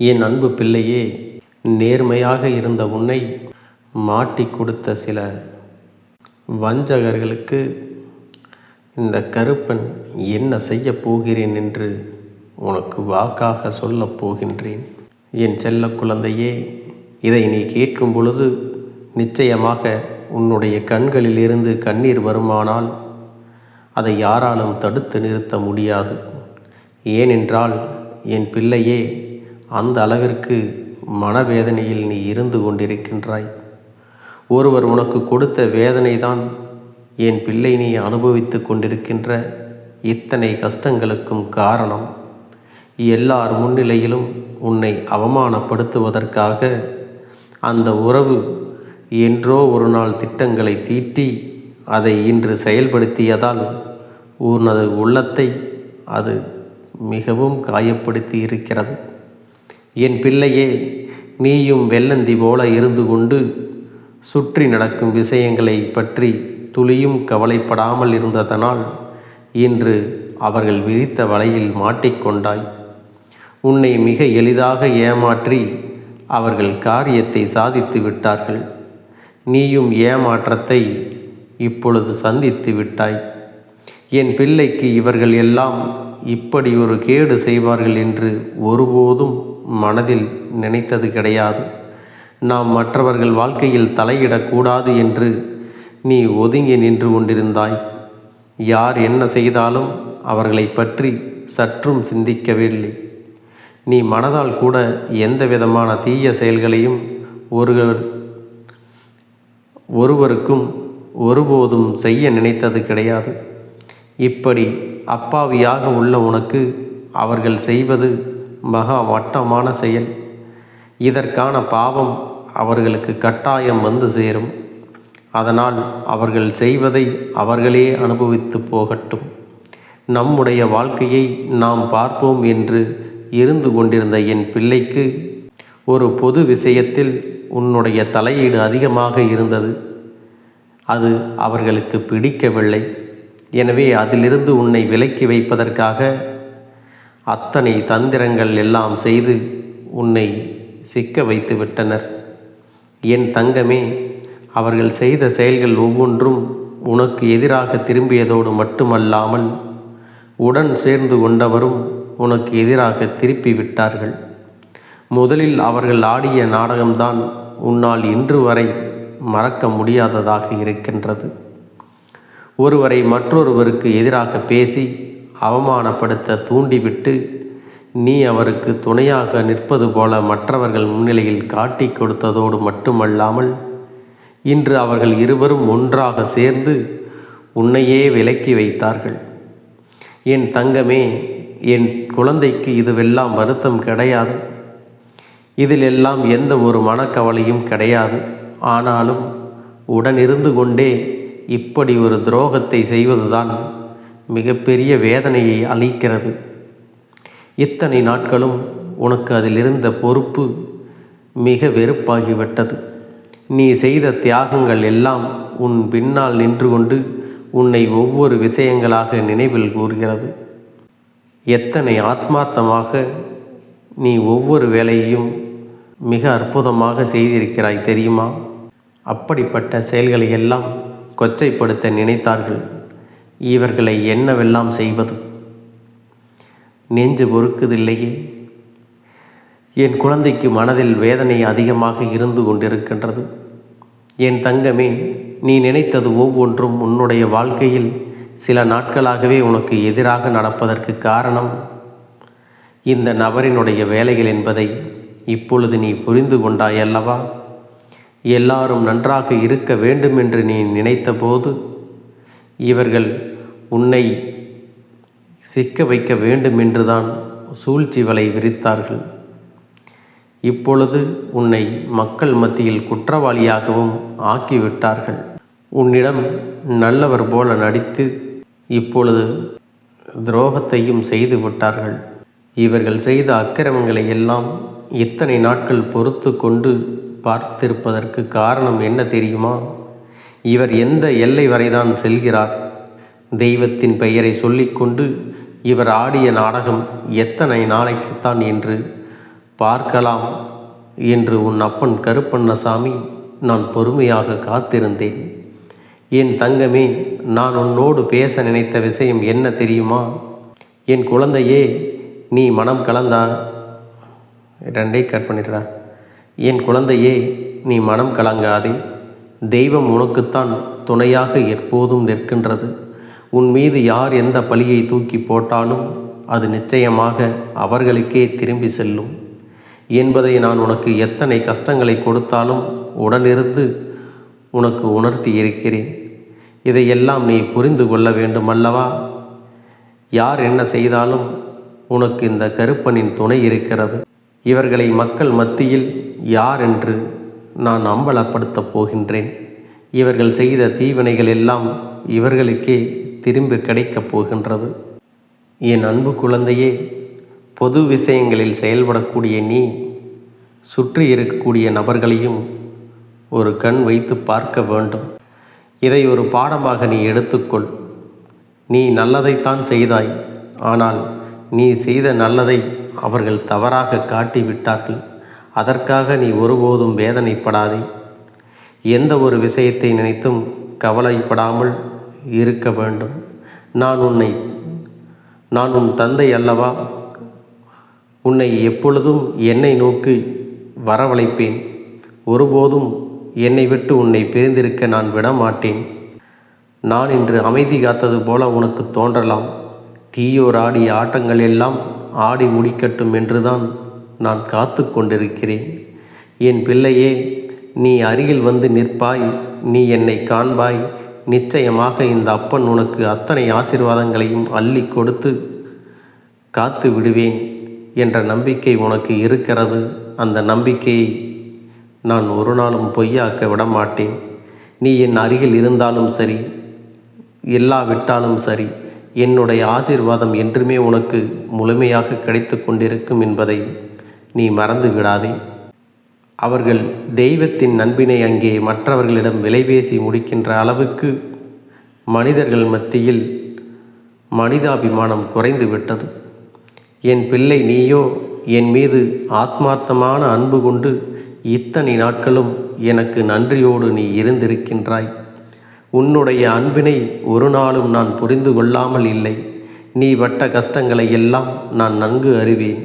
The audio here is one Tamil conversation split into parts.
என் அன்பு பிள்ளையே நேர்மையாக இருந்த உன்னை மாட்டிக் கொடுத்த சில வஞ்சகர்களுக்கு இந்த கருப்பன் என்ன செய்ய போகிறேன் என்று உனக்கு வாக்காக சொல்லப் போகின்றேன். என் செல்ல குழந்தையே இதை நீ கேட்கும் பொழுது நிச்சயமாக உன்னுடைய கண்களிலிருந்து கண்ணீர் வருமானால் அதை யாராலும் தடுத்து நிறுத்த முடியாது. ஏனென்றால் என் பிள்ளையே அந்த அளவிற்கு மனவேதனையில் நீ இருந்து கொண்டிருக்கின்றாய். ஒருவர் உனக்கு கொடுத்த வேதனைதான் என் பிள்ளை நீ அனுபவித்து கொண்டிருக்கின்ற இத்தனை கஷ்டங்களுக்கும் காரணம். எல்லார் முன்னிலையிலும் உன்னை அவமானப்படுத்துவதற்காக அந்த உறவு என்றோ ஒரு நாள் திட்டங்களை தீட்டி அதை இன்று செயல்படுத்தியதால் உனது உள்ளத்தை அது மிகவும் காயப்படுத்தி இருக்கிறது. என் பிள்ளையே நீயும் வெள்ளந்தி போல இருந்து கொண்டு சுற்றி நடக்கும் விஷயங்களை பற்றி துளியும் கவலைப்படாமல் இருந்ததனால் இன்று அவர்கள் விரித்த வலையில் மாட்டிக்கொண்டாய் உன்னை மிக எளிதாக ஏமாற்றி அவர்கள் காரியத்தை சாதித்து விட்டார்கள். நீயும் ஏமாற்றத்தை இப்பொழுது சந்தித்து விட்டாய். என் பிள்ளைக்கு இவர்கள் எல்லாம் இப்படி ஒரு கேடு செய்வார்கள் என்று ஒருபோதும் மனதில் நினைத்தது கிடையாது. நாம் மற்றவர்கள் வாழ்க்கையில் தலையிடக்கூடாது என்று நீ ஒதுங்கி நின்று கொண்டிருந்தாய். யார் என்ன செய்தாலும் அவர்களை பற்றி சற்றும் சிந்திக்கவில்லை. நீ மனதால் கூட எந்த விதமான தீய செயல்களையும் ஒருவர் ஒருவருக்கும் ஒருபோதும் செய்ய நினைத்தது கிடையாது. இப்படி அப்பாவியாக உள்ள உனக்கு அவர்கள் செய்வது மகா வட்டமான செயல். இதற்கான பாவம் அவர்களுக்கு கட்டாயம் வந்து சேரும். அதனால் அவர்கள் செய்வதை அவர்களே அனுபவித்து போகட்டும். நம்முடைய வாழ்க்கையை நாம் பார்ப்போம் என்று இருந்து கொண்டிருந்த என் பிள்ளைக்கு ஒரு பொது விஷயத்தில் உன்னுடைய தலையீடு அதிகமாக இருந்தது. அது அவர்களுக்கு பிடிக்கவில்லை. எனவே அதிலிருந்து உன்னை விலக்கி வைப்பதற்காக அத்தனை தந்திரங்கள் எல்லாம் செய்து உன்னை சிக்க வைத்து விட்டனர். என் தங்கமே அவர்கள் செய்த செயல்கள் ஒவ்வொன்றும் உனக்கு எதிராக திரும்பியதோடு மட்டுமல்லாமல் உடன் சேர்ந்து கொண்டவரும் உனக்கு எதிராக திருப்பி விட்டார்கள். முதலில் அவர்கள் ஆடிய நாடகம்தான் உன்னால் இன்று வரை மறக்க முடியாததாக இருக்கின்றது. ஒருவரை மற்றொருவருக்கு எதிராக பேசி அவமானப்படுத்த தூண்டிவிட்டு நீ அவருக்கு துணையாக நிற்பது போல மற்றவர்கள் முன்னிலையில் காட்டிக் கொடுத்ததோடு மட்டுமல்லாமல் இன்று அவர்கள் இருவரும் ஒன்றாக சேர்ந்து உன்னையே விலக்கி வைத்தார்கள். என் தங்கமே என் குழந்தைக்கு இதுவெல்லாம் வருத்தம் கிடையாது. இதிலெல்லாம் எந்த ஒரு மனக்கவலையும் கிடையாது. ஆனாலும் உடனிருந்து கொண்டே இப்படி ஒரு துரோகத்தை செய்வதுதான் மிகப்பெரிய வேதனையை அளிக்கிறது. இத்தனை நாட்களும் உனக்கு அதில் இருந்த பொறுப்பு மிக வெறுப்பாகிவிட்டது. நீ செய்த தியாகங்கள் எல்லாம் உன் பின்னால் நின்று கொண்டு உன்னை ஒவ்வொரு விஷயங்களாக நினைவில் கூறுகிறது. எத்தனை ஆத்மார்த்தமாக நீ ஒவ்வொரு வேலையையும் மிக அற்புதமாக செய்திருக்கிறாய் தெரியுமா? அப்படிப்பட்ட செயல்களை எல்லாம் கொச்சைப்படுத்த நினைத்தார்கள். இவர்களை என்னவெல்லாம் செய்வது? நெஞ்சு பொறுக்குதில்லையே. என் குழந்தைக்கு மனதில் வேதனை அதிகமாக இருந்து கொண்டிருக்கின்றது. என் தங்கமே நீ நினைத்தது ஒவ்வொன்றும் உன்னுடைய வாழ்க்கையில் சில நாட்களாகவே உனக்கு எதிராக நடப்பதற்கு காரணம். இந்த நபரினுடைய வேலைகள் என்பதை இப்பொழுது நீ புரிந்து கொண்டாயல்லவா? எல்லாரும் நன்றாக இருக்க வேண்டும் என்று நீ நினைத்தபோது இவர்கள் உன்னை சிக்க வைக்க வேண்டும் என்றுதான் சூழ்ச்சி வலை விரித்தார்கள். இப்பொழுது உன்னை மக்கள் மத்தியில் குற்றவாளியாகவும் ஆக்கிவிட்டார்கள். உன்னிடம் நல்லவர் போல நடித்து இப்பொழுது துரோகத்தையும் செய்து விட்டார்கள். இவர்கள் செய்த அக்கிரமங்களை எல்லாம் இத்தனை நாட்கள் பொறுத்து கொண்டு பார்த்திருப்பதற்கு காரணம் என்ன தெரியுமா? இவர் எந்த எல்லை வரைதான் செல்கிறார்? தெய்வத்தின் பெயரை சொல்லிக்கொண்டு இவர் ஆடிய நாடகம் எத்தனை நாளைக்குத்தான் என்று பார்க்கலாம் என்று உன் அப்பன் கருப்பண்ணசாமி நான் பொறுமையாக காத்திருந்தேன். என் தங்கமே நான் உன்னோடு பேச நினைத்த விஷயம் என்ன தெரியுமா? என் குழந்தையே நீ மனம் கலந்தா? ரெண்டே கட் பண்ணிடுறா. என் குழந்தையே நீ மனம் கலங்காதே. தெய்வம் உனக்குத்தான் துணையாக எப்போதும் நிற்கின்றது. உன் மீது யார் எந்த பழியை தூக்கி போட்டாலும் அது நிச்சயமாக அவர்களுக்கே திரும்பி செல்லும். என்பதை நான் உனக்கு எத்தனை கஷ்டங்களை கொடுத்தாலும் உடனிருந்து உனக்கு உணர்த்தி இருக்கிறேன். இதையெல்லாம் நீ புரிந்து கொள்ள வேண்டும் அல்லவா யார் என்ன செய்தாலும் உனக்கு இந்த கருப்பனின் துணை இருக்கிறது. இவர்களை மக்கள் மத்தியில் யார் என்று நான் அம்பலப்படுத்தப் போகின்றேன். இவர்கள் செய்த தீவினைகள் எல்லாம் இவர்களுக்கே திரும்பி கிடைக்கப் போகின்றது. என் அன்பு குழந்தையே பொது விஷயங்களில் செயல்படக்கூடிய நீ சுற்றி இருக்கக்கூடிய நபர்களையும் ஒரு கண் வைத்து பார்க்க வேண்டும். இதை ஒரு பாடமாக நீ எடுத்துக்கொள். நீ நல்லதைத்தான் செய்தாய். ஆனால் நீ செய்த நல்லதை அவர்கள் தவறாக காட்டிவிட்டார்கள். அதற்காக நீ ஒருபோதும் வேதனைப்படாதே. எந்த ஒரு விஷயத்தை நினைத்தும் கவலைப்படாமல் இருக்க வேண்டும். நான் உன்னை நான் உன் தந்தை அல்லவா? உன்னை எப்பொழுதும் என்னை நோக்கி வரவழைப்பேன். ஒருபோதும் என்னை விட்டு உன்னை பிரிந்திருக்க நான் விட மாட்டேன் நான் இன்று அமைதி காத்தது போல உனக்கு தோன்றலாம். தீயோர் ஆடிய ஆட்டங்கள் எல்லாம் ஆடி முடிக்கட்டும் என்றுதான் நான் காத்து கொண்டிருக்கிறேன். என் பிள்ளையே நீ அருகில் வந்து நிற்பாய். நீ என்னை காண்பாய். நிச்சயமாக இந்த அப்பன் உனக்கு அத்தனை ஆசிர்வாதங்களையும் அள்ளி கொடுத்து காத்து விடுவேன் என்ற நம்பிக்கை உனக்கு இருக்கிறது. அந்த நம்பிக்கையை நான் ஒரு நாளும் பொய்யாக்க விட மாட்டேன் நீ என் அருகில் இருந்தாலும் சரி இல்லாவிட்டாலும் சரி என்னுடைய ஆசீர்வாதம் என்றுமே உனக்கு முழுமையாக கிடைத்து கொண்டிருக்கும் என்பதை நீ மறந்து விடாதே. அவர்கள் தெய்வத்தின் நண்பினை அங்கே மற்றவர்களிடம் விலைபேசி முடிக்கின்ற அளவுக்கு மனிதர்கள் மத்தியில் மனிதாபிமானம் குறைந்து விட்டது. என் பிள்ளை நீயோ என் மீது ஆத்மார்த்தமான அன்பு கொண்டு இத்தனை நாட்களும் எனக்கு நன்றியோடு நீ இருந்திருக்கின்றாய். உன்னுடைய அன்பினை ஒரு நாளும் நான் புரிந்து கொள்ளாமல் இல்லை. நீ பட்ட கஷ்டங்களை எல்லாம் நான் நன்கு அறிவேன்.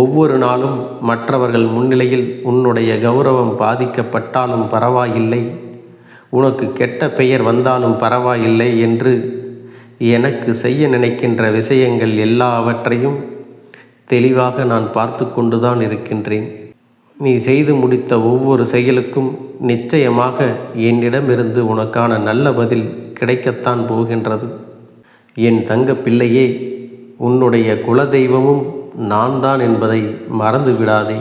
ஒவ்வொரு நாளும் மற்றவர்கள் முன்னிலையில் உன்னுடைய கௌரவம் பாதிக்கப்பட்டாலும் பரவாயில்லை. உனக்கு கெட்ட பெயர் வந்தாலும் பரவாயில்லை என்று எனக்கு செய்ய நினைக்கின்ற விஷயங்கள் எல்லாவற்றையும் தெளிவாக நான் பார்த்து கொண்டுதான் இருக்கின்றேன். நீ செய்து முடித்த ஒவ்வொரு செயலுக்கும் நிச்சயமாக என்னிடமிருந்து உனக்கான நல்ல பதில் கிடைக்கத்தான் போகின்றது. என் தங்க பிள்ளையே உன்னுடைய குலதெய்வமும் நான் தான் என்பதை மறந்து விடாதே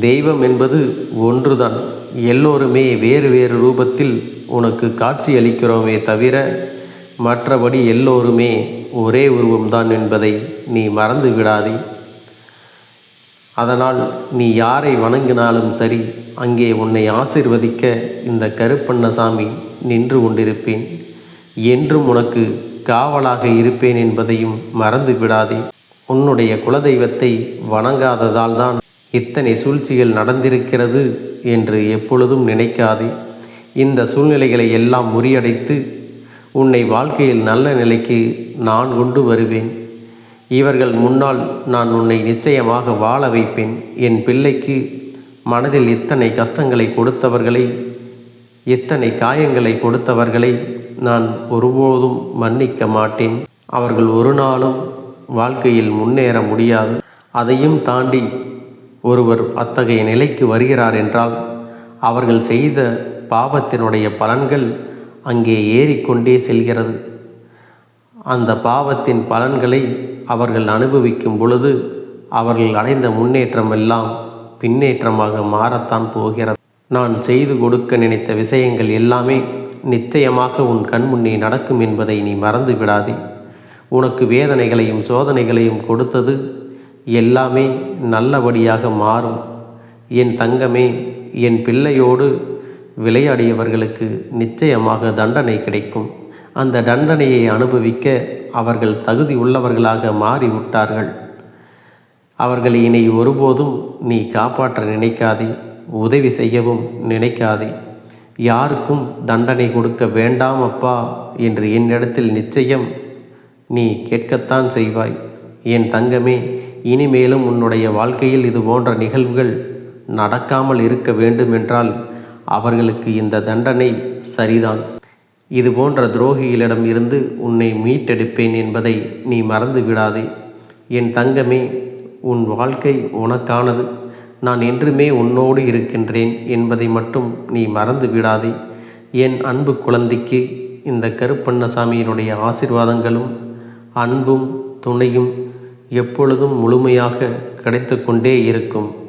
தெய்வம் என்பது ஒன்றுதான் எல்லோருமே வேறு வேறு ரூபத்தில் உனக்கு காட்சி அளிக்கிறோமே தவிர மற்றபடி எல்லோருமே ஒரே உருவம்தான் என்பதை நீ மறந்து விடாதே அதனால் நீ யாரை வணங்கினாலும் சரி அங்கே உன்னை ஆசிர்வதிக்க இந்த கருப்பண்ணசாமி நின்று கொண்டிருப்பேன். என்றும் உனக்கு காவலாக இருப்பேன் என்பதையும் மறந்து விடாதே உன்னுடைய குலதெய்வத்தை வணங்காததால் தான் இத்தனை சூழ்ச்சிகள் நடந்திருக்கிறது என்று எப்பொழுதும் நினைக்காதே. இந்த சூழ்நிலைகளை எல்லாம் முறியடைத்து உன்னை வாழ்க்கையில் நல்ல நிலைக்கு நான் கொண்டு வருவேன். இவர்கள் முன்னால் நான் உன்னை நிச்சயமாக வாழ வைப்பேன். என் பிள்ளைக்கு மனதில் இத்தனை கஷ்டங்களை கொடுத்தவர்களை இத்தனை காயங்களை கொடுத்தவர்களை நான் ஒருபோதும் மன்னிக்க மாட்டேன். அவர்கள் ஒரு நாளும் வாழ்க்கையில் முன்னேற முடியாது. அதையும் தாண்டி ஒருவர் அத்தகைய நிலைக்கு வருகிறார் என்றால் அவர்கள் செய்த பாவத்தினுடைய பலன்கள் அங்கே ஏறிக்கொண்டே செல்கிறது. அந்த பாவத்தின் பலன்களை அவர்கள் அனுபவிக்கும் பொழுது அவர்கள் அடைந்த முன்னேற்றம் எல்லாம் பின்னேற்றமாக மாறத்தான் போகிறது. நான் செய்து கொடுக்க நினைத்த விஷயங்கள் எல்லாமே நிச்சயமாக உன் கண்முன்னே நடக்கும் என்பதை நீ மறந்து விடாதே உனக்கு வேதனைகளையும் சோதனைகளையும் கொடுத்தது எல்லாமே நல்லபடியாக மாறும். என் தங்கமே என் பிள்ளையோடு விளையாடியவர்களுக்கு நிச்சயமாக தண்டனை கிடைக்கும். அந்த தண்டனையை அனுபவிக்க அவர்கள் தகுதி உள்ளவர்களாக மாறிவிட்டார்கள். அவர்களை இனி ஒருபோதும் நீ காப்பாற்ற நினைக்காதே உதவி செய்யவும் நினைக்காதே. யாருக்கும் தண்டனை கொடுக்க வேண்டாம் அப்பா என்று என்னிடத்தில் நிச்சயம் நீ கேட்கத்தான் செய்வாய். என் தங்கமே இனிமேலும் உன்னுடைய வாழ்க்கையில் இது போன்ற நிகழ்வுகள் நடக்காமல் இருக்க வேண்டுமென்றால் அவர்களுக்கு இந்த தண்டனை சரிதான். இது போன்ற துரோகிகளிடம் இருந்து உன்னை மீட்டெடுப்பேன் என்பதை நீ மறந்து விடாதே. என் தங்கமே உன் வாழ்க்கை உனக்கானது. நான் என்றுமே உன்னோடு இருக்கின்றேன் என்பதை மட்டும் நீ மறந்து விடாதே. என் அன்பு குழந்தைக்கு இந்த கருப்பண்ணசாமியினுடைய ஆசிர்வாதங்களும் அன்பும் துணையும் எப்பொழுதும் முழுமையாக கிடைத்து கொண்டே இருக்கும்.